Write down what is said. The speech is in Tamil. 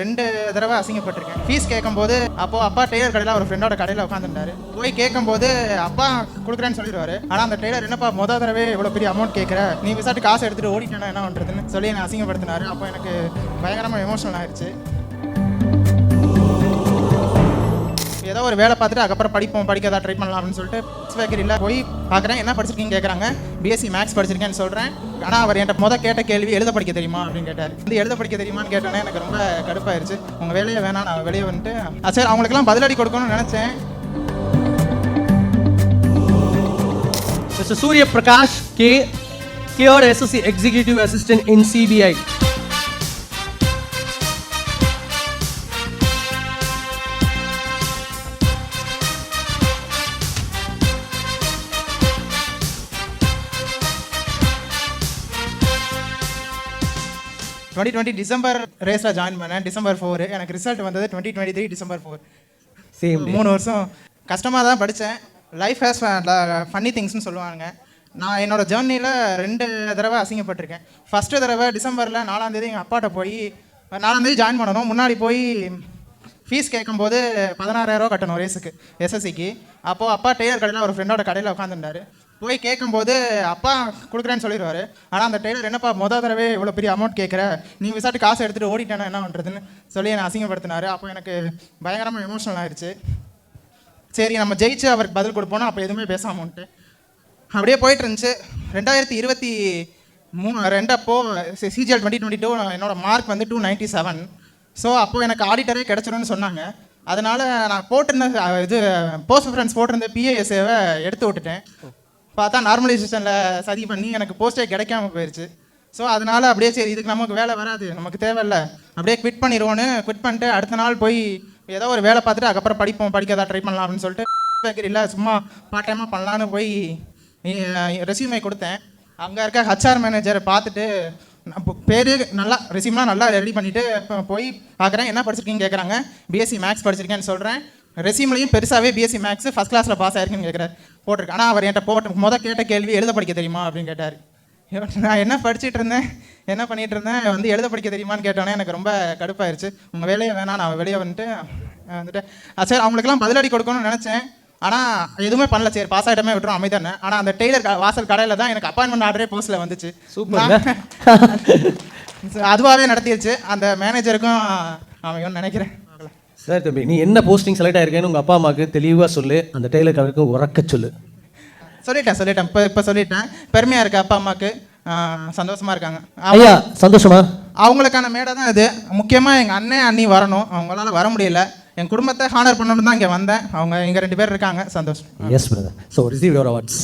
ரெண்டு தடவை அசிங்கப்பட்டிருக்கேன். ஃபீஸ் கேட்கும்போது அப்போ அப்பா டெய்லர் கடையில் ஒரு ஃப்ரெண்டோட கடையில் உட்காந்துருந்தாரு போய் கேட்கும்போது அப்பா கொடுக்குறேன்னு சொல்லிடுவாரு. ஆனால் அந்த டெய்லர் என்னப்பா மொதல் தடவை இவ்வளோ பெரிய அமௌண்ட் கேட்குற? நீ விசாட்டு காசு எடுத்துகிட்டு ஓடிட்டேன்னா என்ன பண்ணுறதுன்னு சொல்லி என்னை அசிங்கப்படுத்தினாரு. அப்போ எனக்கு பயங்கரமாக எமோஷனல் ஆயிடுச்சு. ஏதோ ஒரு வேலை பார்த்துட்டு அதுக்கப்புறம் படிப்போம் படிக்க ட்ரை பண்ணலாம் அப்படின்னு சொல்லிட்டு பேக்கரியில் போய் பார்க்குறேன். என்ன படிச்சிருக்கீங்க கேட்குறாங்க பிஎஸ்சி மேக்ஸ் படிச்சிருக்கேன்னு சொல்கிறேன் ஆனால் அவர் என்கிட்ட மொதல் கேட்ட கேள்வி எழுத படிக்க தெரியுமா அப்படின்னு கேட்டார். வந்து எழுத படிக்க தெரியுமான்னு கேட்டோன்னே எனக்கு ரொம்ப கடுப்பாயிருச்சு. உங்கள் வேலையை வேணாம் நான் வெளியே வந்துட்டு சரி அவங்களுக்கெல்லாம் பதிலடி கொடுக்கணும்னு நினச்சேன். Mr. Surya Prakash K, Care SSC Executive Assistant in CBI. Twenty twenty December ரேஸில் ஜாயின் பண்ணேன். டிசம்பர் ஃபோர் எனக்கு ரிசல்ட் வந்தது twenty twenty three December four day. மூணு வருஷம். கஷ்டமாக தான் படித்தேன் லைஃப் ஹேஸ் ஃபன்னி திங்ஸ்னு சொல்லுவாங்க. நான் என்னோட ஜேர்னியில் ரெண்டு தடவை அசிங்கப்பட்டிருக்கேன். ஃபஸ்ட்டு தடவை டிசம்பரில் நாலாந்தேதி எங்கள் அப்பாட்ட போய் நாலாந்தேதி ஜாயின் பண்ணணும். முன்னாடி போய் ஃபீஸ் கேட்கும்போது பதினாறாயிரரூவா கட்டணும் ரேஸுக்கு எஸ்எஸ்சிக்கு அப்போது அப்பா டெய்லர் கடையில் ஒரு ஃப்ரெண்டோட கடையில் உட்காந்துருந்தாரு போய் கேட்கும்போது அப்பா கொடுக்குறேன்னு சொல்லிடுவாரு. ஆனால் அந்த டெய்லர் என்னப்பா மொதல் தடவை இவ்வளோ பெரிய அமௌண்ட் கேட்குற நீ விசாட்டு காசு எடுத்துகிட்டு ஓடிட்டேனா என்ன பண்ணுறதுன்னு சொல்லி என்னை அசிங்கப்படுத்தினாரு. அப்போ எனக்கு பயங்கரமாக எமோஷனல் ஆயிடுச்சு சரி நம்ம ஜெயிச்சு அவருக்கு பதில் கொடுப்போம்னா அப்போ எதுவுமே பேச அமௌண்ட்டு அப்படியே போயிட்டு இருந்துச்சு. ரெண்டாயிரத்தி இருபத்தி மூணு ரெண்டப்போ சிஜிஎல் டுவெண்ட்டி டுவெண்ட்டி டூ என்னோட மார்க் வந்து டூ நைன்ட்டி செவன் ஸோ அப்போது எனக்கு ஆடிட்டரே கிடச்சிடும்னு சொன்னாங்க. அதனால் நான் போட்டிருந்த இது போஸ்ட் ஃப்ரெண்ட்ஸ் போட்டிருந்த பிஏஎஸ்ஏவை எடுத்து விட்டுட்டேன். பார்த்தா நார்மலைசேஷனில் சதி பண்ணி எனக்கு போஸ்டே கிடைக்காம போயிடுச்சு ஸோ அதனால் அப்படியே சரி இதுக்கு நமக்கு வேலை வராது நமக்கு தேவையில்ல. அப்படியே குவிட் பண்ணிடுவோன்னு குவிட் பண்ணிட்டு அடுத்த நாள் போய் ஏதோ ஒரு வேலை பார்த்துட்டு அதுக்கப்புறம் படிப்போம் படிக்க ட்ரை பண்ணலாம் அப்படின்னு சொல்லிட்டு பேக்கரியில் சும்மா பார்ட் டைமாக பண்ணலான்னு போய் ரெசியூமே கொடுத்தேன். அங்கே இருக்க ஹச்ஆர் மேனேஜரை பார்த்துட்டு பேர் நல்லா ரெசியூம்லாம் நல்லா ரெடி பண்ணிவிட்டு போய் பார்க்குறேன். என்ன படிச்சிருக்கீங்க கேட்குறாங்க பிஎஸ்சி மேக்ஸ் படிச்சிருக்கேன்னு சொல்கிறேன் ரெசியூம்லையும் பெருசாகவே பிஎஸ்சி மேக்ஸ் ஃபஸ்ட் கிளாஸில் பாஸ் ஆயிருக்குன்னு கேட்குறாரு போட்டிருக்கேன் ஆனால் அவர் என்கிட்ட போட்ட முத கேட்ட கேள்வி எழுத படிக்க தெரியுமா அப்படின்னு கேட்டார். நான் என்ன படிச்சிட்டு இருந்தேன்? என்ன பண்ணிட்டு இருந்தேன்? வந்து எழுத படிக்க தெரியுமான்னு கேட்டோன்னே எனக்கு ரொம்ப கடுப்பாயிருச்சு. உங்கள் வேலையை வேணாம் நான் வெளியே வந்துட்டு வந்துட்டு சரி அவங்களுக்குலாம் பதிலடி கொடுக்கணும்னு நினச்சேன். ஆனால் எதுவுமே பண்ணல சரி. பாஸ் ஆகிட்டமே விட்டுரும் அமைதானே ஆனால் அந்த டெய்லர் வாசல் கடையில் தான் எனக்கு அப்பாயின்மெண்ட் ஆர்டரே போஸ்ட்டில் வந்துச்சு. சூப்பர்ங்க. அதுவாகவே நடத்திடுச்சு அந்த மேனேஜருக்கும் அவன் நினைக்கிறேன். சரி தம்பி நீ என்ன போஸ்டிங் செலக்ட் ஆயிருக்கேன்னு உங்க அப்பா அம்மாக்கு தெளிவா சொல்லு அந்த டெய்லர் கடைக்கு உறக்க சொல்லு. சொல்லிட்டேன் சொல்லிட்டேன். இப்போ இப்போ சொல்லிட்டேன். பெருமையாக இருக்கு அப்பா அம்மாவுக்கு சந்தோஷமா இருக்காங்க. ஐயா சந்தோஷமா? அவங்களுக்கான மேடை தான் இது முக்கியமாக எங்கள் அண்ணன் அண்ணி வரணும். அவங்களால வர முடியல. என் குடும்பத்தை ஹானர் பண்ணணும்னு தான் இங்கே வந்தேன். அவங்க இங்கே ரெண்டு பேர் இருக்காங்க. சந்தோஷம். Yes brother so receive your awards